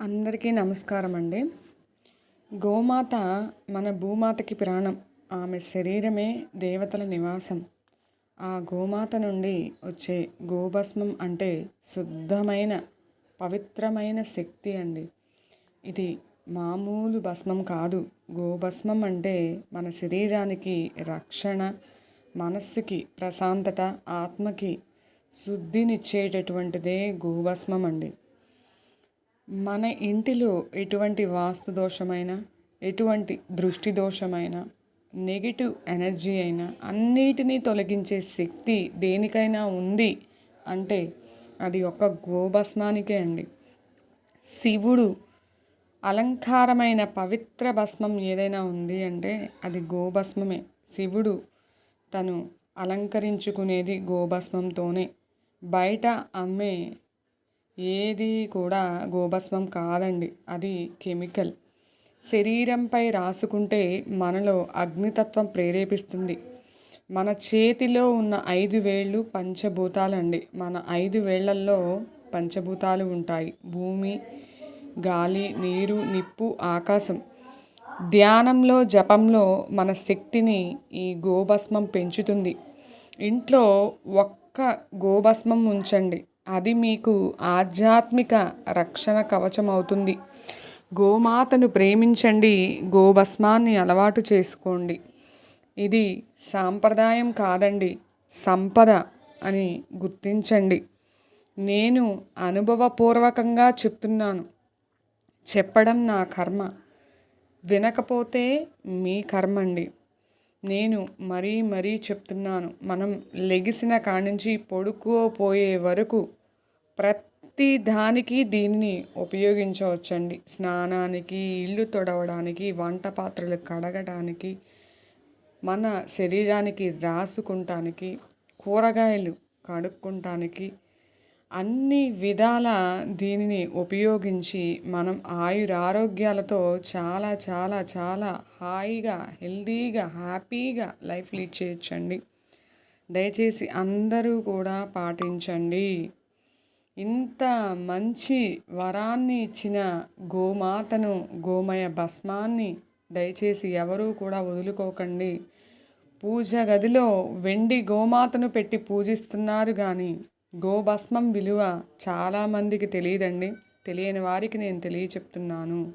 అందరికీ నమస్కారం అండి గోమాత మన భూమాతకి ప్రాణం. ఆమె శరీరమే దేవతల నివాసం. ఆ గోమాత నుండి వచ్చే గోభస్మం అంటే శుద్ధమైన పవిత్రమైన శక్తి అండి. ఇది మామూలు భస్మం కాదు. గోభస్మం అంటే మన శరీరానికి రక్షణ మనస్సుకి ప్రశాంతత ఆత్మకి శుద్ధినిచ్చేటటువంటిదే గోభస్మం అండి. మన ఇంటిలో ఎటువంటి వాస్తు దోషమైన ఎటువంటి దృష్టి దోషమైన నెగిటివ్ ఎనర్జీ అయినా అన్నిటినీ తొలగించే శక్తి దేనికైనా ఉంది అంటే అది ఒక గోభస్మానికే అండి. శివుడు అలంకారమైన పవిత్ర భస్మం ఏదైనా ఉంది అంటే అది గోభస్మమే. శివుడు తను అలంకరించుకునేది గోభస్మంతోనే. బయట అమ్మే ఏది కూడా గోభస్మం కాదండి. అది కెమికల్. శరీరంపై రాసుకుంటే మనలో అగ్నితత్వం ప్రేరేపిస్తుంది. మన చేతిలో ఉన్న ఐదు వేళ్ళు పంచభూతాలండి. మన ఐదు వేళ్ళల్లో పంచభూతాలు ఉంటాయి. భూమి గాలి నీరు నిప్పు ఆకాశం. ధ్యానంలో జపంలో మన శక్తిని ఈ గోభస్మం పెంచుతుంది. ఇంట్లో ఒక్క గోభస్మం ఉంచండి. అది మీకు ఆధ్యాత్మిక రక్షణ కవచం అవుతుంది గోమాతను ప్రేమించండి గోభస్మాన్ని అలవాటు చేసుకోండి. ఇది సాంప్రదాయం కాదండి సంపద అని గుర్తించండి. నేను అనుభవపూర్వకంగా చెప్తున్నాను చెప్పడం నా కర్మ. వినకపోతే మీ కర్మ అండి నేను మరీ మరీ చెప్తున్నాను మనం లెగిసిన కాడించి పడుకోపోయే వరకు ప్రతి దానికి దీన్ని ఉపయోగించవచ్చండి. స్నానానికి ఇల్లు తొడవడానికి వంట పాత్రలు కడగడానికి మన శరీరానికి రాసుకుంటానికి కూరగాయలు కడుక్కుంటానికి అన్ని విధాల దీనిని ఉపయోగించి మనం ఆయురారోగ్యాలతో చాలా చాలా చాలా హాయిగా హెల్దీగా హ్యాపీగా లైఫ్ లీడ్ చేయొచ్చండి. దయచేసి అందరూ కూడా పాటించండి. ఇంత మంచి వరాన్ని ఇచ్చిన గోమాతను గోమయ భస్మాన్ని దయచేసి ఎవరూ కూడా వదులుకోకండి. పూజ గదిలో వెండి గోమాతను పెట్టి పూజిస్తున్నారు కానీ గోభస్మం విలువ చాలామందికి తెలియదండి. తెలియని వారికి నేను తెలియచెప్తున్నాను.